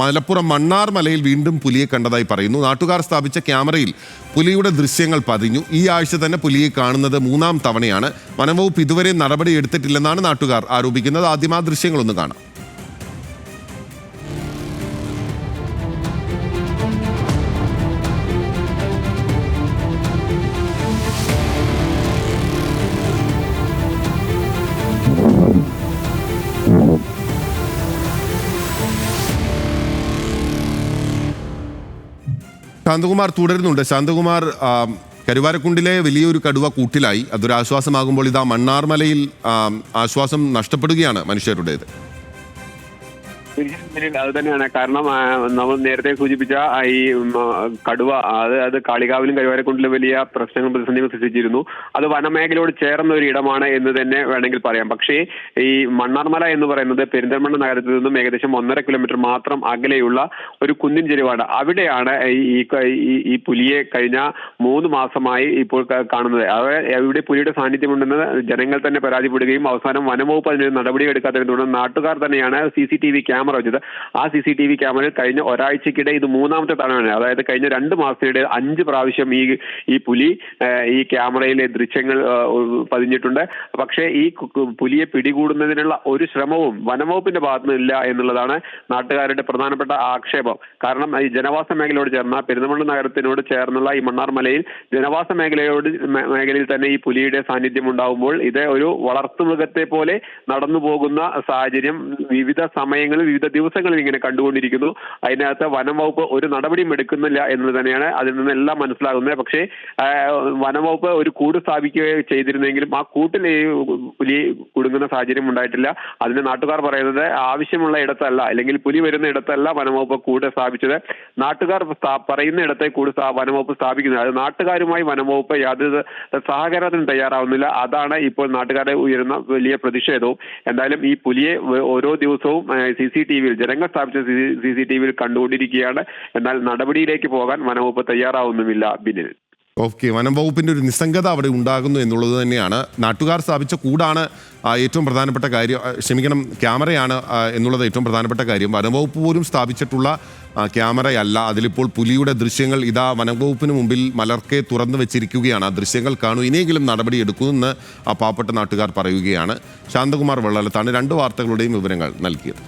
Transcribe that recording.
മലപ്പുറം മണ്ണാർ മലയിൽ വീണ്ടും പുലിയെ കണ്ടതായി പറയുന്നു. നാട്ടുകാർ സ്ഥാപിച്ച ക്യാമറയിൽ പുലിയുടെ ദൃശ്യങ്ങൾ പതിഞ്ഞു. ഈ ആഴ്ച തന്നെ പുലിയെ കാണുന്നത് മൂന്നാം തവണയാണ്. വനംവകുപ്പ് ഇതുവരെ നടപടി എടുത്തിട്ടില്ലെന്നാണ് നാട്ടുകാർ ആരോപിക്കുന്നത്. ആദ്യം ആ ദൃശ്യങ്ങളൊന്ന് കാണാം. ശാന്തകുമാർ തുടരുന്നുണ്ട്. ശാന്തകുമാർ കരുവാരക്കുണ്ടിലെ വലിയൊരു കടുവ കൂട്ടിലായി. അതൊരു ആശ്വാസമാകുമ്പോൾ ഇതാ മണ്ണാർമലയിൽ ആശ്വാസം നഷ്ടപ്പെടുകയാണ് മനുഷ്യരുടേത്. അത് തന്നെയാണ്. കാരണം നമ്മൾ നേരത്തെ സൂചിപ്പിച്ച ഈ കടുവ അത് അത് കാളികാവിലും കഴിവാരക്കുണ്ടിലും വലിയ പ്രശ്നങ്ങൾ പ്രതിസന്ധികൾ സൃഷ്ടിച്ചിരുന്നു. അത് വനമേഖലയോട് ചേർന്ന ഒരു ഇടമാണ് എന്ന് തന്നെ വേണമെങ്കിൽ പറയാം. പക്ഷേ ഈ മണ്ണാർമല എന്ന് പറയുന്നത് പെരിന്തൽമണ്ണ നഗരത്തിൽ നിന്നും ഏകദേശം ഒന്നര കിലോമീറ്റർ മാത്രം അകലെയുള്ള ഒരു കുന്നിൻ ചെരുവാണ് അവിടെയാണ് ഈ- ഈ പുലിയെ കഴിഞ്ഞ മൂന്ന് മാസമായി ഇപ്പോൾ കാണുന്നത്. അത് ഇവിടെ പുലിയുടെ സാന്നിധ്യമുണ്ടെന്ന് ജനങ്ങൾ തന്നെ പരാതിപ്പെടുകയും അവസാനം വനംവകുപ്പ് അതിന് നടപടി എടുക്കാത്തതിനെ തുടർന്ന് നാട്ടുകാർ തന്നെയാണ് C C T V camera വെച്ചത്. ആ സി സി ടി വി ക്യാമറയിൽ കഴിഞ്ഞ ഒരാഴ്ചക്കിടെ ഇത് മൂന്നാമത്തെ തവണയാണ്. അതായത് കഴിഞ്ഞ രണ്ട് മാസത്തിനിടെ അഞ്ച് പ്രാവശ്യം ഈ ഈ പുലി ഈ ക്യാമറയിലെ ദൃശ്യങ്ങൾ പതിഞ്ഞിട്ടുണ്ട്. പക്ഷേ ഈ പുലിയെ പിടികൂടുന്നതിനുള്ള ഒരു ശ്രമവും വനംവകുപ്പിന്റെ ഭാഗത്തു നിന്നില്ല എന്നുള്ളതാണ് നാട്ടുകാരുടെ പ്രധാനപ്പെട്ട ആക്ഷേപം. കാരണം ഈ ജനവാസ മേഖലയോട് ചേർന്ന പെരുന്തമണ്ണ നഗരത്തിനോട് ചേർന്നുള്ള ഈ മണ്ണാർമലയിൽ ജനവാസ മേഖലയോട് മേഖലയിൽ തന്നെ ഈ പുലിയുടെ സാന്നിധ്യം ഉണ്ടാകുമ്പോൾ ഇത് ഒരു വളർത്തുമൃഗത്തെ പോലെ നടന്നു പോകുന്ന സാഹചര്യം വിവിധ സമയങ്ങളിൽ വിവിധ ദിവസങ്ങളിൽ ഇങ്ങനെ കണ്ടുകൊണ്ടിരിക്കുന്നു. അതിനകത്ത് വനം വകുപ്പ് ഒരു നടപടിയും എടുക്കുന്നില്ല എന്ന് തന്നെയാണ് അതിൽ നിന്നെല്ലാം മനസ്സിലാകുന്നത്. പക്ഷേ വനംവകുപ്പ് വനം വകുപ്പ് ഒരു കൂട് സ്ഥാപിക്കുകയോ ചെയ്തിരുന്നെങ്കിലും ആ കൂട്ടിൽ പുലി കുടുങ്ങുന്ന സാഹചര്യം ഉണ്ടായിട്ടില്ല. അതിന് നാട്ടുകാർ പറയുന്നത് ആവശ്യമുള്ള ഇടത്തല്ല അല്ലെങ്കിൽ പുലി വരുന്ന ഇടത്തല്ല വനംവകുപ്പ് കൂട് സ്ഥാപിച്ചത്. നാട്ടുകാർ പറയുന്ന ഇടത്തെ കൂട് വനംവകുപ്പ് സ്ഥാപിക്കുന്നത്. അത് നാട്ടുകാരുമായി വനംവകുപ്പ് യാതൊരു സഹകരണത്തിന് തയ്യാറാവുന്നില്ല. അതാണ് ഇപ്പോൾ നാട്ടുകാരെ ഉയരുന്ന വലിയ പ്രതിഷേധവും. എന്തായാലും ഈ പുലിയെ ഓരോ ദിവസവും സി സി ടി വിയിൽ ജനങ്ങൾ സ്ഥാപിച്ച സി സി ടി വിയിൽ കണ്ടുകൊണ്ടിരിക്കുകയാണ്. എന്നാൽ നടപടിയിലേക്ക് പോകാൻ വനംവകുപ്പ് തയ്യാറാവുന്നുമില്ല ബിനിൽ. ഓക്കെ വനം ഒരു നിസ്സംഗത അവിടെ ഉണ്ടാകുന്നു എന്നുള്ളത് തന്നെയാണ്. നാട്ടുകാർ സ്ഥാപിച്ച കൂടാണ് ഏറ്റവും പ്രധാനപ്പെട്ട കാര്യം. ക്ഷമിക്കണം ക്യാമറയാണ് എന്നുള്ളത് ഏറ്റവും പ്രധാനപ്പെട്ട കാര്യം. വനംവകുപ്പ് പോലും സ്ഥാപിച്ചിട്ടുള്ള ക്യാമറയല്ല. അതിലിപ്പോൾ പുലിയുടെ ദൃശ്യങ്ങൾ ഇതാ വനംവകുപ്പിന് മുമ്പിൽ മലർക്കെ തുറന്നു വെച്ചിരിക്കുകയാണ്. ആ ദൃശ്യങ്ങൾ കാണൂ. ഇനിയെങ്കിലും നടപടി എടുക്കുമെന്ന് ആ പാവപ്പെട്ട നാട്ടുകാർ പറയുകയാണ്. ശാന്തകുമാർ വെള്ളലത്താണ് രണ്ട് വാർത്തകളുടെയും വിവരങ്ങൾ നൽകിയത്.